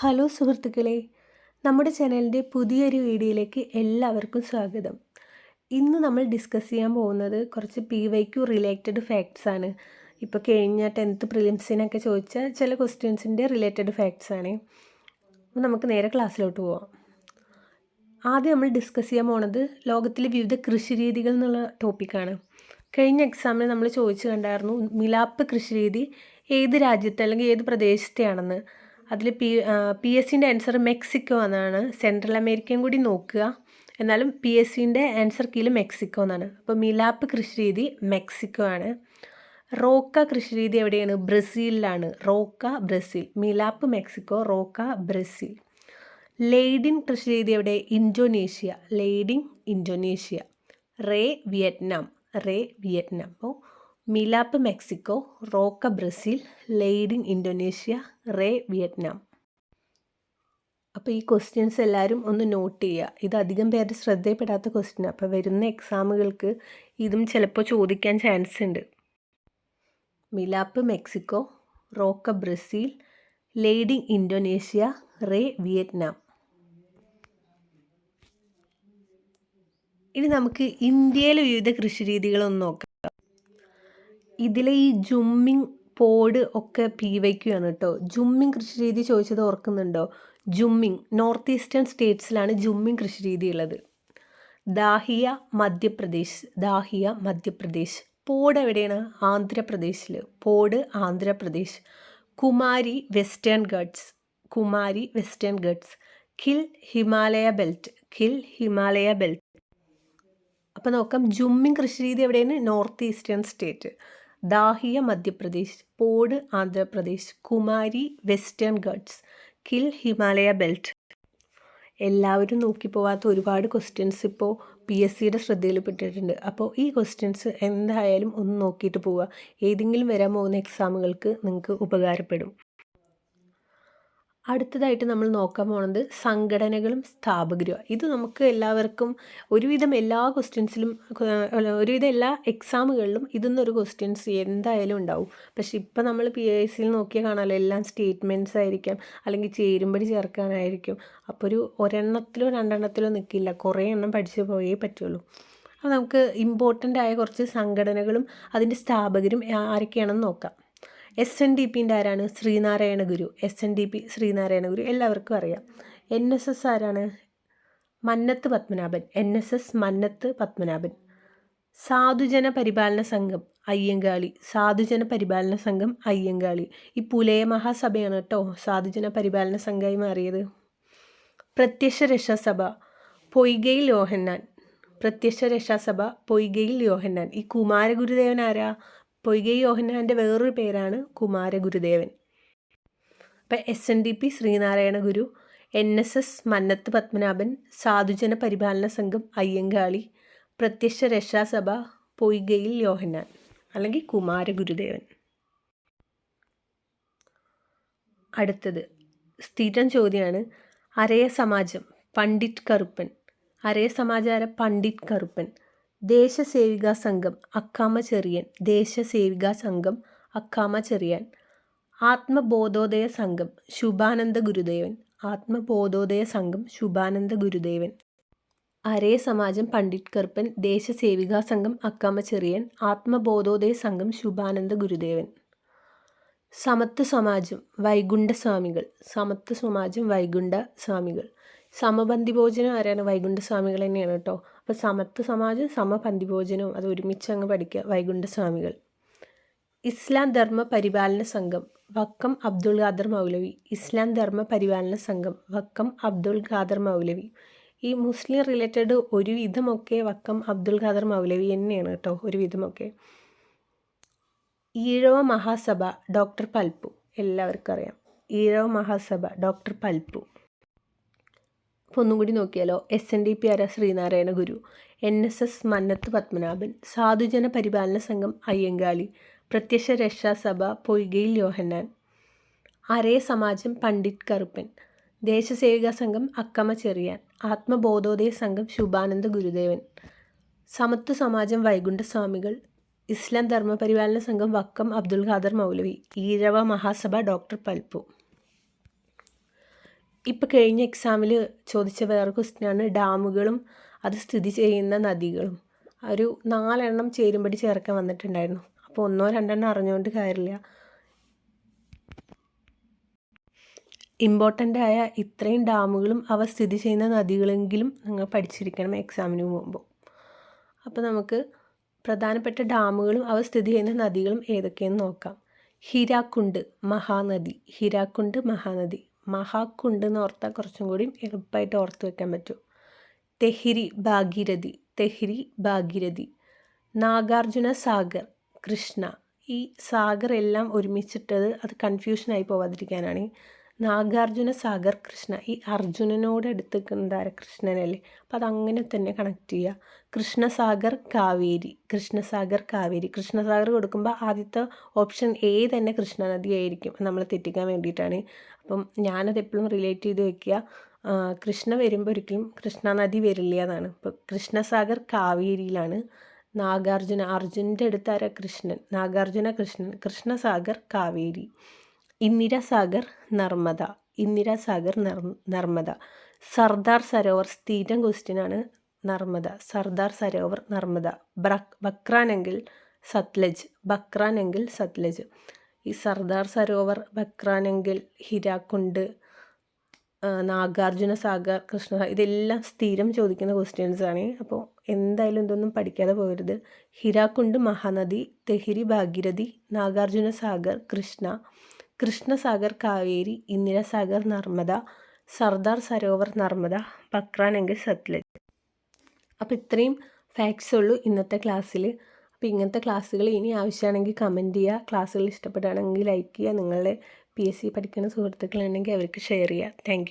Hello സുഹൃത്തുക്കളെ നമ്മുടെ ചാനലിന്റെ പുതിയൊരു വീഡിയോയിലേക്ക് എല്ലാവർക്കും സ്വാഗതം. ഇന്ന് നമ്മൾ ഡിസ്കസ് ചെയ്യാൻ പോകുന്നത് കുറച്ച് P Y Q related facts ആണ്. ഇപ്പോൾ കഴിഞ്ഞ ടെൻത്ത് പ്രിലിംസിനൊക്കെ ചോദിച്ച ചില ക്വസ്റ്റ്യൻസിന്റെ റിലേറ്റഡ് ഫാക്ട്സ് ആണ്. നമുക്ക് നേരെ ക്ലാസ്സിലോട്ട് പോവാം. ആദ്യം നമ്മൾ ഡിസ്കസ് ചെയ്യാൻ പോണത് ലോകത്തിലെ വിവിധ കൃഷി രീതികൾ എന്നുള്ള ടോപ്പിക്കാണ്. കഴിഞ്ഞ എക്സാമിന് നമ്മൾ ചോദിച്ചു കണ്ടായിരുന്നു മിലാപ്പ് കൃഷി രീതി ഏത് രാജ്യത്തെ അല്ലെങ്കിൽ ഏത് പ്രദേശത്തെയാണെന്ന്. അതിൽ പി പി എസ് സിന്റെ ആൻസർ മെക്സിക്കോ എന്നാണ്. സെൻട്രൽ അമേരിക്കയും കൂടി നോക്കുക. എന്നാലും പി എസ് സിന്റെ ആൻസർ കീഴിൽ മെക്സിക്കോ എന്നാണ്. അപ്പോൾ മിലാപ്പ് കൃഷി രീതി മെക്സിക്കോ ആണ്. റോക്ക കൃഷി രീതി എവിടെയാണ്? ബ്രസീലിലാണ്. Roca Brazil. Milpa Mexico Roca Brazil. Ladang കൃഷിരീതി എവിടെ? Indonesia Ladang Indonesia Ray Vietnam Ray Vietnam അപ്പോൾ Milpa Mexico Roca Brazil Ladang Indonesia Ray Vietnam. അപ്പോൾ ഈ ക്വസ്റ്റ്യൻസ് എല്ലാവരും ഒന്ന് നോട്ട് ചെയ്യുക. ഇത് അധികം പേര് ശ്രദ്ധയിൽപ്പെടാത്ത ക്വസ്റ്റ്യൻ അപ്പോൾ വരുന്ന എക്സാമുകൾക്ക് ഇതും ചിലപ്പോൾ ചോദിക്കാൻ ചാൻസ് ഉണ്ട്. Milpa Mexico Roca Brazil Ladang Indonesia Ray Vietnam. ഇനി നമുക്ക് ഇന്ത്യയിലെ വിവിധ കൃഷിരീതികളൊന്ന് നോക്കാം. ഇതിലെ ഈ ജുമ്മിങ് പോഡ് ഒക്കെ പി വയ്ക്കുകയാണ് കേട്ടോ. ജുമ്മിങ് കൃഷി രീതി ചോദിച്ചത് ഓർക്കുന്നുണ്ടോ? ജുമ്മിങ് നോർത്ത് ഈസ്റ്റേൺ സ്റ്റേറ്റ്സിലാണ് ജുമ്മിങ് കൃഷി രീതി ഉള്ളത്. ദാഹിയ മധ്യപ്രദേശ് ദാഹിയ മധ്യപ്രദേശ്. പോഡ് എവിടെയാണ്? ആന്ധ്രാപ്രദേശിൽ podu Andhra Pradesh. Kumari western ghats kumari western ghats khil Himalaya belt. Khil Himalaya belt. അപ്പോൾ നോക്കാം ജുമ്മിങ് കൃഷി രീതി എവിടെയാണ്? North eastern state. Dahiya Madhya Pradesh podu Andhra Pradesh kumari western ghats khil Himalaya belt. എല്ലാവരും നോക്കി പോവാത്ത ഒരുപാട് ക്വസ്റ്റ്യൻസ് ഇപ്പോൾ പി എസ് സിയുടെ ശ്രദ്ധയിൽപ്പെട്ടിട്ടുണ്ട് അപ്പോൾ ഈ ക്വസ്റ്റ്യൻസ് എന്തായാലും ഒന്ന് നോക്കിയിട്ട് പോവുക. ഏതെങ്കിലും വരാൻ പോകുന്ന എക്സാമുകൾക്ക് നിങ്ങൾക്ക് ഉപകാരപ്പെടും. അടുത്തതായിട്ട് നമ്മൾ നോക്കാൻ പോകുന്നത് സംഘടനകളും സ്ഥാപകരും ഇത് നമുക്ക് എല്ലാവർക്കും ഒരുവിധം എല്ലാ ക്വസ്റ്റ്യൻസിലും ഒരുവിധം എല്ലാ എക്സാമുകളിലും ഇതൊന്നൊരു ക്വസ്റ്റ്യൻസ് എന്തായാലും ഉണ്ടാവും. പക്ഷേ ഇപ്പം നമ്മൾ പി എസ് സിയിൽ നോക്കിയാൽ കാണാമല്ലോ എല്ലാം സ്റ്റേറ്റ്മെന്റ്സ് ആയിരിക്കാം അല്ലെങ്കിൽ ചേരുമ്പടി ചേർക്കാനായിരിക്കും. അപ്പോൾ ഒരു ഒരെണ്ണത്തിലോ രണ്ടെണ്ണത്തിലോ നിൽക്കില്ല കുറേ എണ്ണം പഠിച്ചു പോയേ പറ്റുള്ളൂ. അപ്പോൾ നമുക്ക് ഇമ്പോർട്ടന്റ് ആയ കുറച്ച് സംഘടനകളും അതിന്റെ സ്ഥാപകരും ആരൊക്കെയാണെന്ന് നോക്കാം. എസ് എൻ ഡി പിന്റെ ആരാണ്? Sreenarayana Guru. S N D P Sreenarayana Guru. എല്ലാവർക്കും അറിയാം. എൻ എസ് എസ് ആരാണ്? Mannath Padmanabhan. N S S Mannath Padmanabhan. Sadhujana Paripalana Sangham Ayyankali. സാധുജന പരിപാലന സംഘം അയ്യങ്കാളി. ഈ പുലയ മഹാസഭയാണ് കേട്ടോ സാധുജന പരിപാലന സംഘമായി മാറിയത്. പ്രത്യക്ഷ രക്ഷാസഭ പൊയ്കയിൽ യോഹന്നാൻ. പ്രത്യക്ഷ രക്ഷാസഭ പൊയ്കയിൽ യോഹന്നാൻ. ഈ കുമാരഗുരുദേവൻ ആരാ? പൊയ്കൈ യോഹന്നാന്റെ വേറൊരു പേരാണ് കുമാരഗുരുദേവൻ അപ്പം S N D P Sreenarayana Guru N S S Mannath Padmanabhan Sadhujana Paripalana Sangham Ayyankali പ്രത്യക്ഷ രക്ഷാസഭ പൊയ്കയിൽ യോഹന്നാൻ അല്ലെങ്കിൽ കുമാരഗുരുദേവൻ അടുത്തത് സ്ഥിരം ചോദ്യമാണ് അരയ സമാജം പണ്ഡിറ്റ് കറുപ്പൻ. അരയ സമാചാര പണ്ഡിറ്റ് കറുപ്പൻ. ദേശസേവികാ സംഘം അക്കാമ ചെറിയൻ ദേശസേവികാ സംഘം അക്കാമ ചെറിയൻ ആത്മബോധോദയ സംഘം ശുഭാനന്ദ ഗുരുദേവൻ ആത്മബോധോദയ സംഘം ശുഭാനന്ദ ഗുരുദേവൻ അരേ സമാജം പണ്ഡിറ്റ് കർപ്പൻ ദേശസേവികാ സംഘം അക്കാമ ചെറിയൻ ആത്മബോധോദയ സംഘം ശുഭാനന്ദ ഗുരുദേവൻ സമത്വ സമാജം വൈകുണ്ഠ സ്വാമികൾ സമത്വ സമാജം വൈകുണ്ഠ സ്വാമികൾ സമബന്ധി ഭോജനം ആരാണ്? വൈകുണ്ഠ സ്വാമികൾ തന്നെയാണ് കേട്ടോ. അപ്പോൾ സമത്വ സമാജം സമപന്തി ഭോജനവും അത് ഒരുമിച്ച് അങ്ങ് പഠിക്കുക. വൈകുണ്ഠ സ്വാമികൾ. ഇസ്ലാം ധർമ്മ പരിപാലന സംഘം. വക്കം അബ്ദുൾ ഖാദർ മൗലവി. ഇസ്ലാം ധർമ്മ പരിപാലന സംഘം. വക്കം അബ്ദുൾ ഖാദർ മൗലവി. ഈ മുസ്ലിം റിലേറ്റഡ് ഒരുവിധമൊക്കെ വക്കം അബ്ദുൾ ഖാദർ മൗലവി തന്നെയാണ് കേട്ടോ. ഒരുവിധമൊക്കെ ഈഴവ മഹാസഭ ഡോക്ടർ പൽപ്പു. എല്ലാവർക്കും അറിയാം. ഈഴവ മഹാസഭ ഡോക്ടർ പൽപ്പു. അപ്പോൾ ഒന്നും കൂടി നോക്കിയാലോ? എസ് എൻ ഡി പി ആര? Sreenarayana Guru. N S S Mannath Padmanabhan. Sadhujana Paripalana Sangham Ayyankali. പ്രത്യക്ഷ രക്ഷാസഭ പൊയ്കയിൽ യോഹന്നാൻ. അരേ സമാജം പണ്ഡിറ്റ് കറുപ്പൻ. ദേശസേവിക സംഘം അക്കമ ചെറിയാൻ. ആത്മബോധോദയ സംഘം ശുഭാനന്ദ ഗുരുദേവൻ. സമത്വ സമാജം വൈകുണ്ഠസ്വാമികൾ ഇസ്ലാം ധർമ്മപരിപാലന സംഘം വക്കം അബ്ദുൽ ഖാദർ മൗലവി. ഈരവ മഹാസഭ ഡോക്ടർ പൽപ്പു. ഇപ്പോൾ കഴിഞ്ഞ എക്സാമിൽ ചോദിച്ച വേറെ ക്വസ്റ്റ്യനാണ് ഡാമുകളും അത് സ്ഥിതി ചെയ്യുന്ന നദികളും. ഒരു നാലെണ്ണം ചേരുമ്പടി ചേർക്കാൻ വന്നിട്ടുണ്ടായിരുന്നു. അപ്പോൾ ഒന്നോ രണ്ടെണ്ണം അറിഞ്ഞുകൊണ്ട് കാര്യമില്ല. ഇമ്പോർട്ടന്റ് ആയ ഇത്രയും ഡാമുകളും അവ സ്ഥിതി ചെയ്യുന്ന നദികളെങ്കിലും നിങ്ങൾ പഠിച്ചിരിക്കണം എക്സാമിന് പോകുമ്പോൾ അപ്പോൾ നമുക്ക് പ്രധാനപ്പെട്ട ഡാമുകളും അവ സ്ഥിതി ചെയ്യുന്ന നദികളും ഏതൊക്കെയെന്ന് നോക്കാം. ഹിരാക്കുണ്ട് മഹാനദി. ഹിരാക്കുണ്ട് മഹാനദി. മഹാക്കുണ്ട് എന്ന് ഓർത്താൽ കുറച്ചും കൂടി എളുപ്പമായിട്ട് ഓർത്ത് വെക്കാൻ പറ്റും. തെഹിരി ഭാഗീരഥി തെഹിരി ഭാഗീരഥി. നാഗാർജുന സാഗർ കൃഷ്ണ. ഈ സാഗർ എല്ലാം ഒരുമിച്ചിട്ടത് അത് കൺഫ്യൂഷനായി പോവാതിരിക്കാനാണ്. നാഗാർജുന സാഗർ കൃഷ്ണ ഈ അർജുനനോട് അടുത്ത് നിൽക്കുന്നത് കൃഷ്ണനല്ലേ? അപ്പോൾ അതങ്ങനെ തന്നെ കണക്ട് ചെയ്യുക. കൃഷ്ണസാഗർ കാവേരി. കൃഷ്ണസാഗർ കാവേരി. കൃഷ്ണസാഗർ കൊടുക്കുമ്പോൾ ആദ്യത്തെ ഓപ്ഷൻ എ തന്നെ കൃഷ്ണനദി ആയിരിക്കും. നമ്മൾ തെറ്റിക്കാൻ വേണ്ടിയിട്ടാണ്. അപ്പം ഞാനത് എപ്പോഴും റിലേറ്റ് ചെയ്ത് വെക്കുക. കൃഷ്ണ വരുമ്പോൾ ഒരിക്കലും കൃഷ്ണനദി വരില്ല എന്നാണ്. ഇപ്പോൾ കൃഷ്ണസാഗർ കാവേരിയിലാണ്. നാഗാർജുന അർജുനന്റെ അടുത്താര കൃഷ്ണൻ? നാഗാർജുന കൃഷ്ണൻ. കൃഷ്ണസാഗർ കാവേരി. ഇന്ദിരാസാഗർ നർമ്മദ. ഇന്ദിരാസാഗർ നർമ്മദ. സർദാർ സരോവർ സ്ഥിരം ക്വസ്റ്റ്യനാണ് നർമ്മദ. സർദാർ സരോവർ നർമ്മദ. ബക്രാനെങ്കിൽ സത്ലജ്. ബക്രാനെങ്കിൽ സത്ലജ്. ഈ സർദാർ സരോവർ ബക്രാനെങ്കിൽ ഹിരാക്കുണ്ട് നാഗാർജുന സാഗർ കൃഷ്ണ ഇതെല്ലാം സ്ഥിരം ചോദിക്കുന്ന ക്വസ്റ്റ്യൻസ് ആണ്. അപ്പോൾ എന്തായാലും ഇതൊന്നും പഠിക്കാതെ പോകരുത് ഹിരാക്കുണ്ട് മഹാനദി തെഹിരി ഭാഗീരഥി നാഗാർജുന സാഗർ കൃഷ്ണ. കൃഷ്ണസാഗർ കാവേരി ഇന്ദിരാസാഗർ നർമ്മദ സർദാർ സരോവർ നർമ്മദ പക്രാനെങ്കിൽ സത്ലജ്. അപ്പോൾ ഇത്രയും ഫാക്ട്സ് ഉള്ളൂ ഇന്നത്തെ ക്ലാസ്സിൽ അപ്പോൾ ഇങ്ങനത്തെ ക്ലാസ്സുകൾ ഇനി ആവശ്യമാണെങ്കിൽ കമന്റ് ചെയ്യുക. ക്ലാസ്സുകൾ ഇഷ്ടപ്പെടുകയാണെങ്കിൽ ലൈക്ക് ചെയ്യുക. നിങ്ങളുടെ പി എസ് സി പഠിക്കുന്ന സുഹൃത്തുക്കളുണ്ടെങ്കിൽ അവർക്ക് ഷെയർ ചെയ്യുക. താങ്ക്